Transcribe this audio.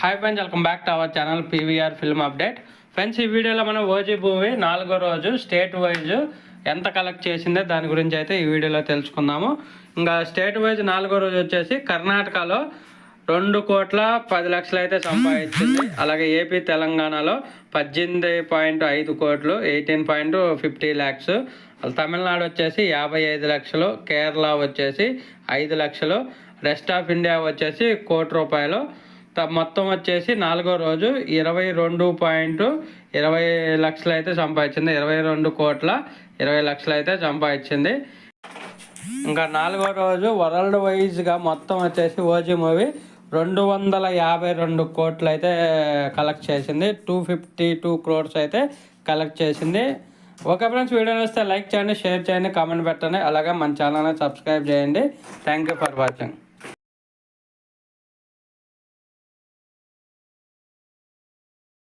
Hi friends welcome back to our channel PVR film update friends ఈ వీడియోలో మనం OG movie నాలుగో రోజు స్టేట్ వైజ్ ఎంత కలెక్ట్ చేసిందో దాని గురించి అయితే ఈ వీడియోలో తెలుసుకుందాము. ఇంకా స్టేట్ వైజ్ నాలుగో రోజు వచ్చేసి కర్ణాటకలో రెండు కోట్ల పది లక్షలు అయితే సంపాదించింది. అలాగే ఏపీ తెలంగాణలో పద్దెనిమిది పాయింట్ ఐదు కోట్లు eighteen point fifty lakhs Tamil Nadu వచ్చేసి యాభై ఐదు లక్షలు కేరళ వచ్చేసి ఐదు లక్షలు రెస్ట్ ఆఫ్ ఇండియా వచ్చేసి కోటి రూపాయలు. మొత్తం వచ్చేసి నాలుగో రోజు ఇరవై రెండు పాయింట్ ఇరవై లక్షలు అయితే సంపాదించింది. ఇరవై రెండు కోట్ల ఇరవై లక్షలు అయితే సంపాదించింది. ఇంకా నాలుగో రోజు వరల్డ్ వైజ్గా మొత్తం వచ్చేసి ఓజీ మూవీ రెండు వందల యాభై రెండు కోట్లు అయితే కలెక్ట్ చేసింది. టూ ఫిఫ్టీ టూ క్రోర్స్ అయితే కలెక్ట్ చేసింది. ఓకే ఫ్రెండ్స్ వీడియో వస్తే లైక్ చేయండి షేర్ చేయండి కామెంట్ పెట్టండి. అలాగే మన ఛానల్ని సబ్స్క్రైబ్ చేయండి. Thank you for watching.